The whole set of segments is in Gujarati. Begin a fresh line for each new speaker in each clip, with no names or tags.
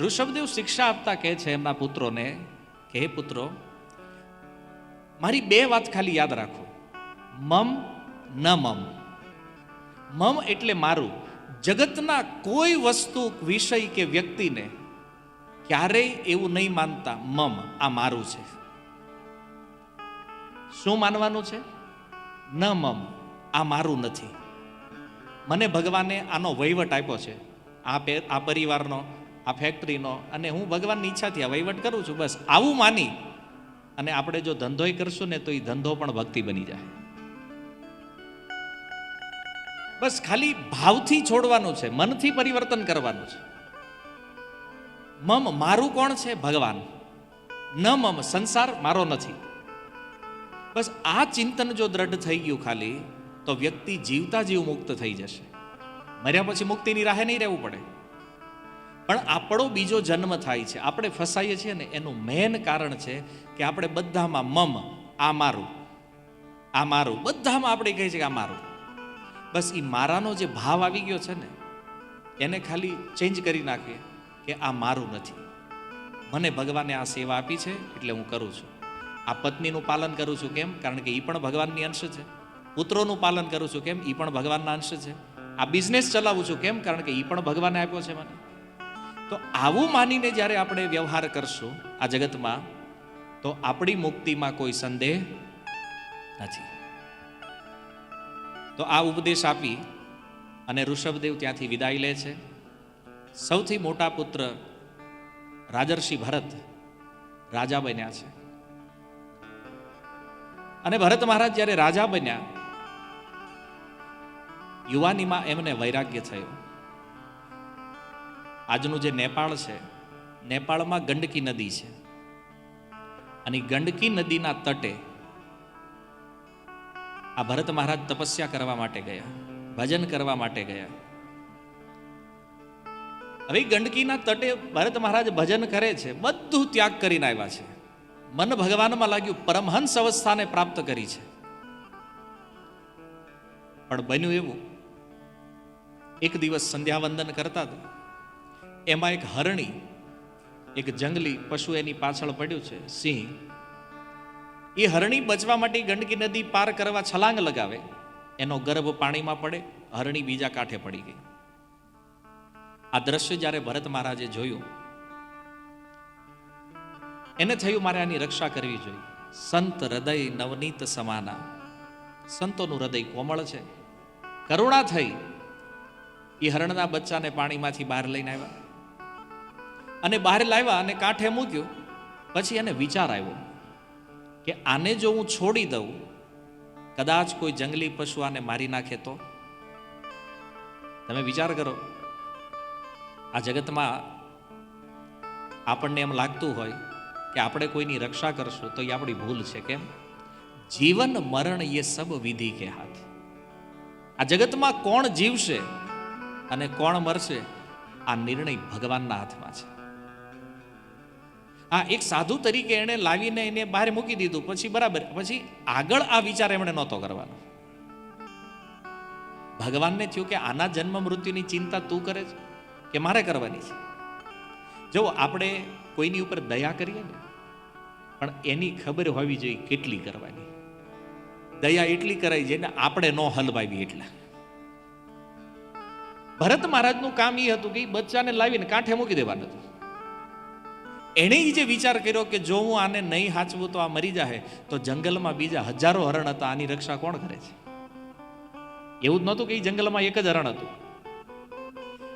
ઋષભદેવ શિક્ષા આપતા કહે છે એમના પુત્રોને, કે હે પુત્રો, મારી બે વાત ખાલી યાદ રાખો. મમ, ન મમ. મમ એટલે મારું. જગતના કોઈ વસ્તુ વિષય કે વ્યક્તિને ક્યારેય એવું નહીં માનતા. મમ, આ મારું છે. શું માનવાનું છે? ન મમ, આ મારું નથી. મને ભગવાને આનો વહીવટ આપ્યો છે. આ આ પરિવારનો આ ફેક્ટરીનો અને હું ભગવાનની ઈચ્છાથી આ વહીવટ કરું છું, બસ આવું માની અને આપણે જો ધંધોય કરશું ને તો એ ધંધો પણ ભક્તિ બની જાય. બસ ખાલી ભાવથી છોડવાનું છે, મનથી પરિવર્તન કરવાનું છે. મમ મારું કોણ છે? ભગવાન. ન મમ સંસાર મારો નથી. બસ આ ચિંતન જો દ્રઢ થઈ ગયું ખાલી, તો વ્યક્તિ જીવતા જીવ મુક્ત થઈ જશે. મર્યા પછી મુક્તિની રાહે નહીં રહેવું પડે. પણ આપણો બીજો જન્મ થાય છે. આપણે ફસાઈએ છીએ ને, એનું મેન કારણ છે કે આપણે બધામાં મમ આ મારું આ મારું બધામાં આપણે કહીએ છીએ કે આ મારું બસ એ મારાનો જે ભાવ આવી ગયો છે ને, એને ખાલી ચેન્જ કરી નાખીએ કે આ મારું નથી. મને ભગવાને આ સેવા આપી છે એટલે હું કરું છું. આ પત્નીનું પાલન કરું છું કેમ? કારણ કે એ પણ ભગવાનની અંશ છે. પુત્રોનું પાલન કરું છું કેમ? એ પણ ભગવાનના અંશ છે. આ બિઝનેસ ચલાવું છું કેમ? કારણ કે એ પણ ભગવાને આપ્યો છે મને. તો આવું માનીને જ્યારે આપણે વ્યવહાર કરશું આ જગતમાં, તો આપણી મુક્તિમાં કોઈ સંદેહ નથી. તો આ ઉપદેશ આપી અને ઋષભદેવ ત્યાંથી વિદાય લે છે. સૌથી મોટા પુત્ર રાજર્ષિ ભરત રાજા બન્યા છે. અને ભરત મહારાજ જ્યારે રાજા બન્યા, યુવાનીમાં એમને વૈરાગ્ય થયું. આજનું જે નેપાળ છે, નેપાળમાં ગંડકી નદી છે. અને ગંડકી નદીના તટે આ ભરત મહારાજ તપસ્યા કરવા માટે ગયા, ભજન કરવા માટે ગયા. હવે ગંડકીના તટે ભરત મહારાજ ભજન કરે છે, બધું ત્યાગ કરીને આવ્યા છે. મન ભગવાનમાં લાગ્યું, પરમહંસ અવસ્થાને પ્રાપ્ત કરી છે. પણ બન્યું એવું. એક દિવસ સંધ્યાવંદન કરતા હતા. એમાં એક હરણી, એક જંગલી પશુ એની પાછળ પડ્યું છે, સિંહ. એ હરણી બચવા માટે ગંડકી નદી પાર કરવા છલાંગ લગાવે. એનો ગર્ભ પાણીમાં પડે, હરણી બીજા કાંઠે પડી ગઈ. આ દ્રશ્ય જ્યારે ભરત મહારાજે જોયું, એને થયું મારે આની રક્ષા કરવી જોઈએ. સંત હૃદય નવનીત સમાના. સંતોનું હૃદય કોમળ છે. કરુણા થઈ. એ હરણના બચ્ચાને પાણીમાંથી બહાર લઈને આવ્યા. અને બહાર લાવ્યા અને કાંઠે મૂક્યું. પછી એને વિચાર આવ્યો કે આને જો હું છોડી દઉં, કદાચ કોઈ જંગલી પશુ આને મારી નાખે તો? તમે વિચાર કરો, આ જગતમાં આપણને એમ લાગતું હોય કે આપણે કોઈની રક્ષા કરશું તો એ આપણી ભૂલ છે કેમ? જીવન, મરણ એ સબ વિધિ કે હાથ. આ જગતમાં કોણ જીવશે અને કોણ મરશે, આ નિર્ણય ભગવાનના હાથમાં છે. આ એક સાધુ તરીકે એણે લાવીને એને બહાર મૂકી દીધું. પછી બરાબર, પછી આગળ આ વિચાર એમણે નહોતો કરવાનો. ભગવાનને થયું કે આના જન્મ મૃત્યુની ચિંતા તું કરે છે? કે મારે કરવાની છે? જો આપણે કોઈની ઉપર દયા કરીએ ને, પણ એની ખબર હોવી જોઈએ કેટલી કરવાની. દયા એટલી કરાય જેને આપણે ન હલવાવી એટલા. ભરત મહારાજનું કામ એ હતું કે બચ્ચાને લાવીને કાંઠે મૂકી દેવાનું હતું. એણે જે વિચાર કર્યો કે જો હું આને નહીં હાચવું તો આ મરી જાહે, તો જંગલમાં બીજા હજારો હરણ હતા, આની રક્ષા કોણ કરે છે? એવું જ નહોતું કે એ જંગલમાં એક જ હરણ હતું.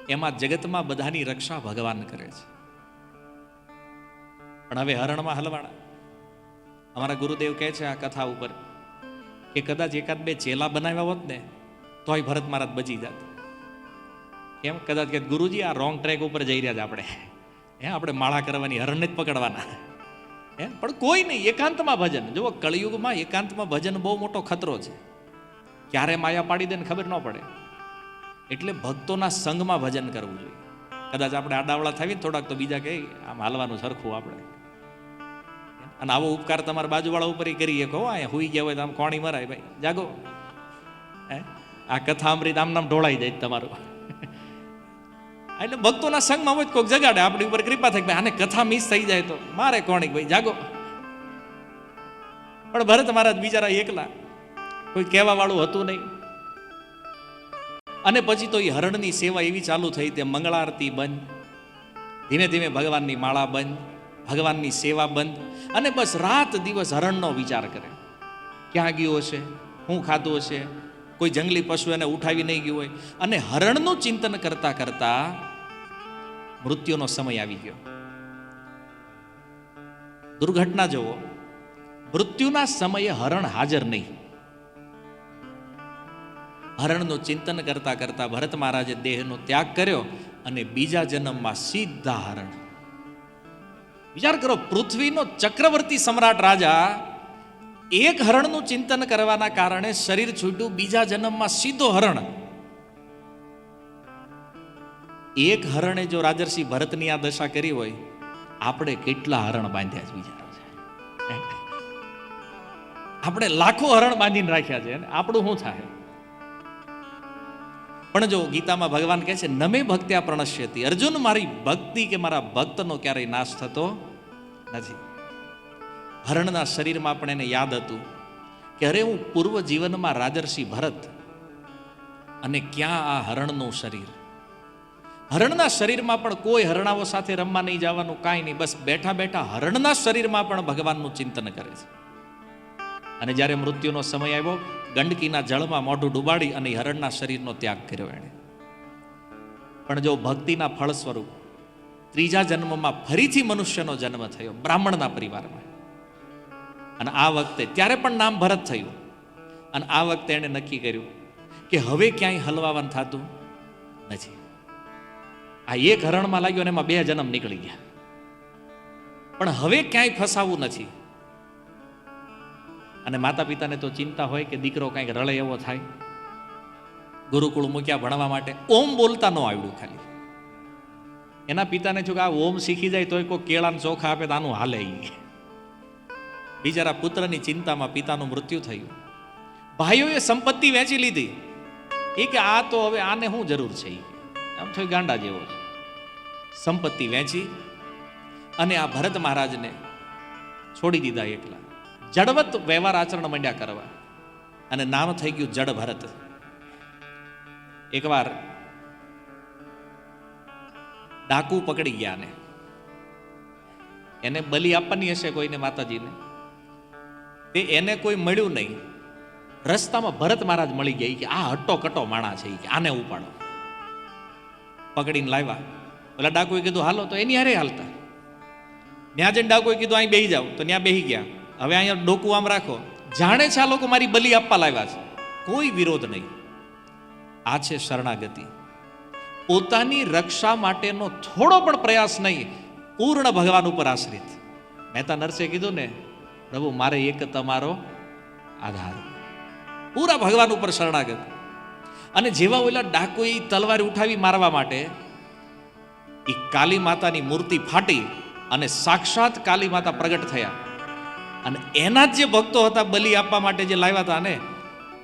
એમાં જગતમાં બધાની રક્ષા ભગવાન કરે છે. પણ હવે હરણમાં હલવાણા અમારા ગુરુદેવ કહે છે આ કથા ઉપર કે કદાચ એકાદ બે ચેલા બનાવ્યા હોત ને, તોય ભરત મહારાજ બચી જાત. કેમ? કદાચ કે ગુરુજી આ રોંગ ટ્રેક ઉપર જઈ રહ્યા છે આપણે. હે, આપણે માળા કરવાની હરણને જ પકડવાના. હે, પણ કોઈ નહીં, એકાંતમાં ભજન. જુઓ, કળિયુગમાં એકાંતમાં ભજન બહુ મોટો ખતરો છે. ક્યારે માયા પાડી દે ને ખબર ન પડે. એટલે ભક્તોના સંગમાં ભજન કરવું જોઈએ. કદાચ આપણે આડાવડા થાવી થોડાક તો બીજા કહે, આમ હાલવાનું સરખું આપણે. અને આવો ઉપકાર તમારા બાજુવાળા ઉપર કરીએ. કહો, અહીંયા હુઈ ગયા હોય તો આમ કોણી મરાય, ભાઈ. જાગો. હે, આ કથા અમૃત આમ નામ ઢોળાઈ જાય તમારું. એટલે ભક્તોના સંગમાં હોય કોઈક જગાડે. આપણી ઉપર કૃપા થાય ભાઈ આને કથા મિસ થઈ જાય તો મારે કોણી ભાઈ? જાગો. પણ ભરત મહારાજ બિચારા એકલા. કોઈ કહેવા વાળું હતું નહીં. અને પછી તો એ હરણની સેવા એવી ચાલુ થઈ તે મંગળારતી બંધ, ધીમે ધીમે ભગવાનની માળા બંધ, ભગવાનની સેવા બંધ. અને બસ રાત દિવસ હરણનો વિચાર કરે. ક્યાં ગયો હશે શું ખાધું હશે કોઈ જંગલી પશુ એને ઉઠાવી નહીં ગયું હોય. અને હરણનું ચિંતન કરતા કરતા મૃત્યુનો સમય આવી ગયો. દુર્ઘટના જુઓ. મૃત્યુના સમયે હરણ હાજર નહીં. હરણનું ચિંતન કરતા કરતા ભરત મહારાજે દેહનો ત્યાગ કર્યો અને બીજા જન્મમાં સીધા હરણ. વિચાર કરો, પૃથ્વીનો ચક્રવર્તી સમ્રાટ રાજા એક હરણનું ચિંતન કરવાના કારણે શરીર છૂટ્યું, બીજા જન્મમાં સીધો હરણ. એક હરણે જો રાજર્ષિ ભરતની આ દશા કરી હોય, આપણે કેટલા હરણ બાંધ્યા છે બીજા આપણે લાખો હરણ બાંધીને રાખ્યા છે આપણું શું થાય? પણ જો ગીતામાં ભગવાન કહે છે, નમે ભક્ત્યા પ્રણશ્યતી. અર્જુન મારી ભક્તિ કે મારા ભક્તનો ક્યારેય નાશ થતો નથી. હરણના શરીરમાં પણ એને યાદ હતું કે અરે હું પૂર્વ જીવનમાં રાજર્ષિ ભરત અને ક્યાં આ હરણનું શરીર? હરણના શરીરમાં પણ કોઈ હરણાઓ સાથે રમવા નહીં જવાનું કાંઈ નહીં, બસ બેઠા બેઠા હરણના શરીરમાં પણ ભગવાનનું ચિંતન કરે છે. અને જ્યારે મૃત્યુનો સમય આવ્યો, ગંડકીના જળમાં મોઢું ડુબાડી અને હરણના શરીરનો ત્યાગ કર્યો એણે. પણ જો ભક્તિના ફળ સ્વરૂપ ત્રીજા જન્મમાં ફરીથી મનુષ્યનો જન્મ થયો બ્રાહ્મણના પરિવારમાં અને આ વખતે ત્યારે પણ નામ ભરત થયું. અને આ વખતે એણે નક્કી કર્યું કે હવે ક્યાંય હલવાવાનું થતું નથી. આ એક હરણમાં લાગ્યો અને એમાં બે જન્મ નીકળી ગયા. પણ હવે ક્યાંય ફસાવું નથી. અને માતા પિતાને તો ચિંતા હોય કે દીકરો કાંઈક રળે એવો થાય. ગુરુકુળ મૂક્યા ભણવા માટે ઓમ બોલતા ન આવડ્યું ખાલી. એના પિતાને જો કે આ ઓમ શીખી જાય તોય કોઈ કેળાને ચોખા આપે તો આનું હાલે. બિચારા પુત્રની ચિંતામાં પિતાનું મૃત્યુ થયું. ભાઈઓએ સંપત્તિ વેચી લીધી. એ કે આ તો હવે આને શું જરૂર છે આમ થયું ગાંડા જેવો છે. સંપત્તિ વેચી અને આ ભરત મહારાજને છોડી દીધા એકલા. જડવત વ્યવહાર આચરણ માંડ્યા કરવા. અને નામ થઈ ગયું જડ ભરત. એકવાર ડાકુ પકડી ગયા ને. એને બલિ આપવાની હશે કોઈને માતાજીને? તે એને કોઈ મળ્યું નહીં. રસ્તામાં ભરત મહારાજ મળી ગયા કે આ હટ્ટો કટો માણા છે કે આને ઉપાડો. પકડીને લાવ્યા. પેલા ડાકુએ કીધું, હાલો, તો એની હારે હાલતા. ત્યાં જઈને ડાકુએ કીધું, અહીં બેહી જાઓ. તો ત્યાં બેહી ગયા. હવે અહીંયા ડોકું આમ રાખો. જાણે છે આ લોકો મારી બલિ આપવા લાવ્યા છે. કોઈ વિરોધ નહીં. આ છે શરણાગતિ. પોતાની રક્ષા માટેનો થોડો પણ પ્રયાસ નહીં. પૂર્ણ ભગવાન ઉપર આશ્રિત. મહેતા નરસે કીધું ને પ્રભુ, મારે એક તમારો આધાર. પૂરા ભગવાન ઉપર શરણાગત. અને જેવા ઓલા ડાકોએ તલવાર ઉઠાવી મારવા માટે એ કાલી માતાની મૂર્તિ ફાટી અને સાક્ષાત કાલી માતા પ્રગટ થયા. અને એના જ જે ભક્તો હતા, બલિ આપવા માટે જે લાવ્યા હતા ને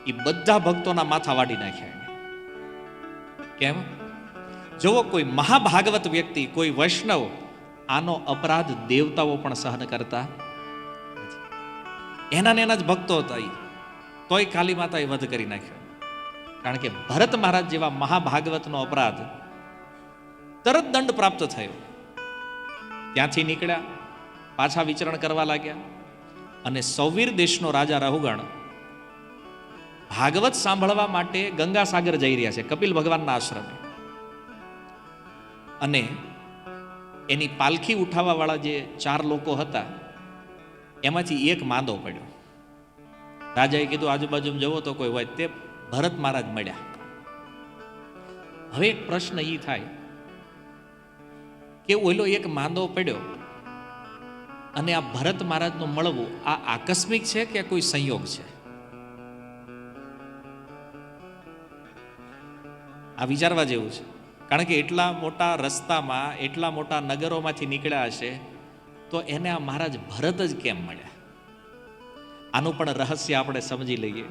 એ બધા ભક્તોના માથા વાટી નાખ્યા કેમ? જુઓ, કોઈ મહાભાગવત વ્યક્તિ, કોઈ વૈષ્ણવ આનો અપરાધ દેવતાઓ પણ સહન કરતા. એના ને એના જ ભક્તો હતા એ તોય કાલી માતાએ વધ કરી નાખ્યો. કારણ કે ભરત મહારાજ જેવા મહાભાગવતનો અપરાધ તરત દંડ પ્રાપ્ત થયો. ત્યાંથી નીકળ્યા, પાછા વિચરણ કરવા લાગ્યા અને સૌવીર દેશનો રાજા રહુગણ ભાગવત સાંભળવા માટે ગંગાસાગર જઈ રહ્યા છે, કપિલ ભગવાનના આશ્રમે. અને એની પાલખી ઉઠાવવાવાળા જે ચાર લોકો હતા એમાંથી એક માંદો પડ્યો. રાજાએ કીધું આજુબાજુ જવો તો કોઈ હોય. તે ભરત મહારાજ મળ્યા. હવે એક પ્રશ્ન એ થાય કે ઓલો એક માંદો પડ્યો અને આ ભરત મહારાજનું મળવું આ આકસ્મિક છે કે કોઈ સંયોગ છે? આ વિચારવા જેવું છે. કારણ કે એટલા મોટા રસ્તામાં, એટલા મોટા નગરોમાંથી નીકળ્યા હશે તો એને આ મહારાજ ભરત જ કેમ મળ્યા? આનું પણ રહસ્ય આપણે સમજી લઈએ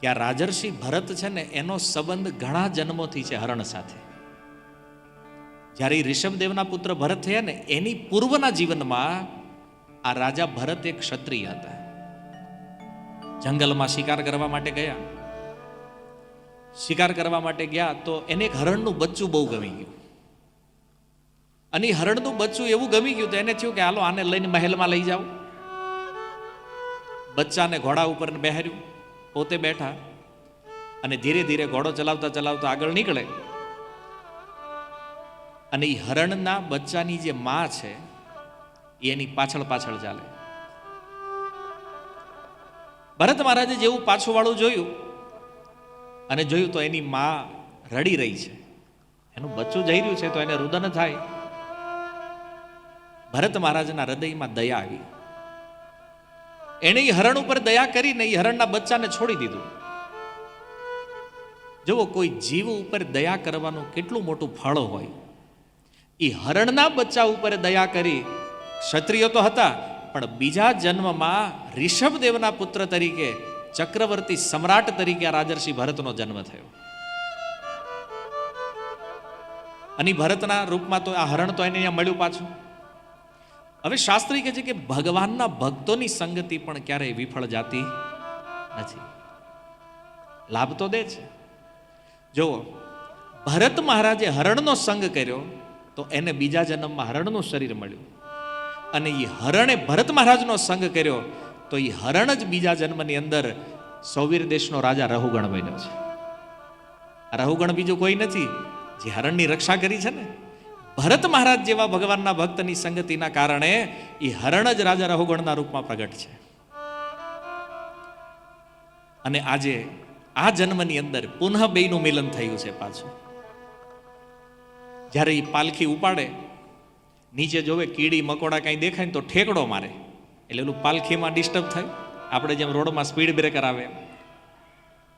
કે આ રાજર્ષિ ભરત છે ને, એનો સંબંધ ઘણા જન્મોથી છે હરણ સાથે. જ્યારે ઋષભદેવના પુત્ર ભરત થયા ને, એની પૂર્વના જીવનમાં આ રાજા ભરત એક ક્ષત્રિય હતા. જંગલમાં શિકાર કરવા માટે ગયા. શિકાર કરવા માટે ગયા તો એને એક હરણનું બચ્ચું બહુ ગમી ગયું. અને હરણનું બચ્ચું એવું ગમી ગયું તો એને થયું કે હાલો આને લઈને મહેલમાં લઈ જાઓ. બચ્ચાને ઘોડા ઉપર બેહાર્યું, પોતે બેઠા અને ધીરે ધીરે ઘોડો ચલાવતા ચલાવતા આગળ નીકળે. અને એ હરણના બચ્ચાની જે મા છે એની પાછળ પાછળ ચાલે. ભરત મહારાજે જેવું પાછું વાળું જોયું અને જોયું તો એની મા રડી રહી છે. એનું બચ્ચું જઈ રહ્યું છે તો એને રુદન થાય. ભરત મહારાજના હૃદયમાં દયા આવી. એણે એ હરણ ઉપર દયા કરીને એ હરણના બચ્ચાને છોડી દીધું. જુઓ કોઈ જીવ ઉપર દયા કરવાનું કેટલું મોટું ફળ હોય. એ હરણના બચ્ચા ઉપર દયા કરી, ક્ષત્રિયો તો હતા, પણ બીજા જન્મમાં ઋષભદેવના પુત્ર તરીકે, ચક્રવર્તી સમ્રાટ તરીકે આ રાજર્ષિ ભરતનો જન્મ થયો. અને ભરતના રૂપમાં તો આ હરણ તો એને અહીંયા મળ્યું પાછું. હવે શાસ્ત્રી કહે છે કે ભગવાનના ભક્તોની સંગતિ પણ ક્યારેય વિફળ જાતી નથી. લાભ તો દે છે. જો ભરત મહારાજે હરણનો સંગ કર્યો તો એને બીજા જન્મમાં હરણનું શરીર મળ્યું. અને એ હરણે ભરત મહારાજનો સંગ કર્યો તો એ હરણ જ બીજા જન્મની અંદર સૌવીર દેશનો રાજા રહુગણ બન્યો છે. રહુગણ બીજું કોઈ નથી, જે હરણની રક્ષા કરી છે ને? ભરત મહારાજ જેવા ભગવાનના ભક્તની સંગતિના કારણે એ હરણ જ રાજા રહુગણના રૂપમાં પ્રગટ છે. અને આજે આ જન્મની અંદર પુનઃ બેયનું મિલન થયું છે પાછું. જ્યારે એ પાલખી ઉપાડે, નીચે જોવે કીડી મકોડા કાંઈ દેખાય ને તો ઠેકડો મારે. એટલે એનું પાલખીમાં ડિસ્ટર્બ થાય. આપણે જેમ રોડમાં સ્પીડ બ્રેકર આવે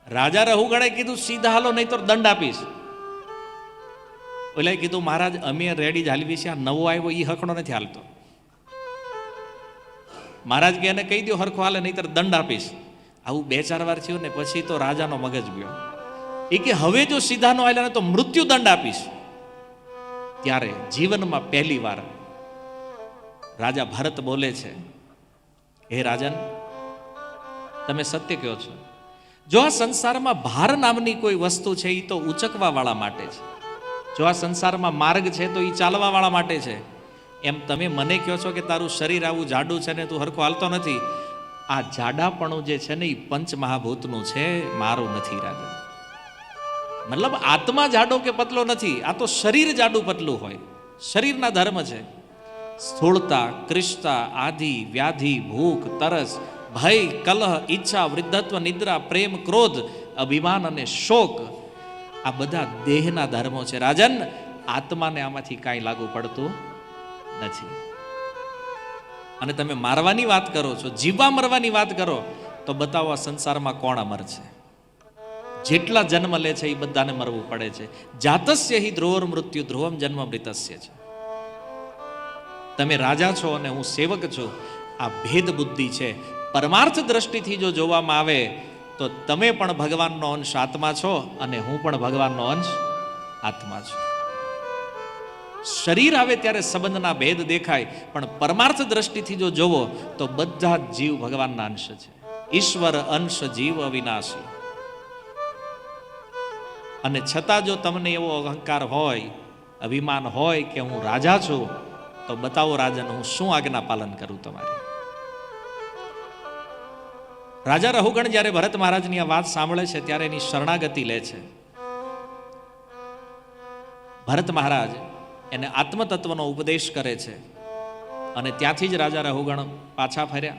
રાજા રહુગણે કીધું, સીધા હાલો નહીં તો દંડ આપીશ. ઓલા કીધું, મહારાજ, અમે રેડી જ છે, આ નવો આવ્યો એ હકડો નથી હાલતો. મહારાજ કે, એને કહી દો હરખો હાલે, નહીતર દંડ આપીશ. આવું બે ચાર વાર થયું ને પછી તો રાજાનો મગજ ગયો એ કે, હવે જો સીધાનો આવેલા ને તો મૃત્યુ દંડ આપીશ. ત્યારે જીવનમાં પહેલી વાર રાજા ભરત બોલે છે, હે રાજન, તમે સત્ય કહો છો. જો આ સંસારમાં ભાર નામની કોઈ વસ્તુ છે એ તો ઉચકવા વાળા માટે છે. જો આ સંસારમાં માર્ગ છે તો એ ચાલવાવાળા માટે છે. એમ તમે મને કહો છો કે તારું શરીર આવું જાડું છે ને તું હરખો હાલતો નથી. આ જાડાપણું જે છે ને એ પંચ મહાભૂતનું છે, મારું નથી રાજા. મતલબ આત્મા જાડો કે પતલો નથી, આ તો શરીર જાડું પતલું હોય. શરીરના ધર્મ છે. સ્થૂળતા ક્રિષ્તા આધિ, વ્યાધિ, ભૂખ, તરસ, ભય, કલહ, ઈચ્છા, વૃદ્ધત્વ, નિદ્રા, પ્રેમ, ક્રોધ, અભિમાન અને શોક આ બધા દેહના ધર્મો છે. રાજન, આત્માને આમાંથી કાંઈ લાગુ પડતું નથી. અને તમે મારવાની વાત કરો છો, જીવવા મરવાની વાત કરો, તો બતાવો સંસારમાં કોણ અમર છે? જેટલા જન્મ લે છે એ બધાને મરવું પડે છે. જાતસ્ય હિ ધ્રુવર મૃત્યુ, ધ્રુવમ જન્મ મૃતસ્ય છે. તમે રાજા છો અને હું સેવક છું. આ ભેદ બુદ્ધિ છે. પરમાર્થ દ્રષ્ટિથી જો જોવામાં આવે તો તમે પણ ભગવાનનો અંશ આત્મા છો અને હું પણ ભગવાનનો અંશ આત્મા છું. શરીર આવે ત્યારે સંબંધના ભેદ દેખાય, પણ પરમાર્થ દ્રષ્ટિથી જો જોવો, તો બધા જીવ ભગવાનના અંશ છે. ઈશ્વર અંશ જીવ અવિનાશી. અને છતાં જો તમને એવો અહંકાર હોય, અભિમાન હોય કે હું રાજા છું, તો બતાવો રાજન હું શું આજ્ઞા પાલન કરું તમારે? રાજા રહુગણ જ્યારે ભરત મહારાજની આ વાત સાંભળે છે, ત્યારે એની શરણાગતિ લે છે. ભરત મહારાજ એને આત્મતત્વનો ઉપદેશ કરે છે અને ત્યાંથી જ રાજા રહુગણ પાછા ફર્યા.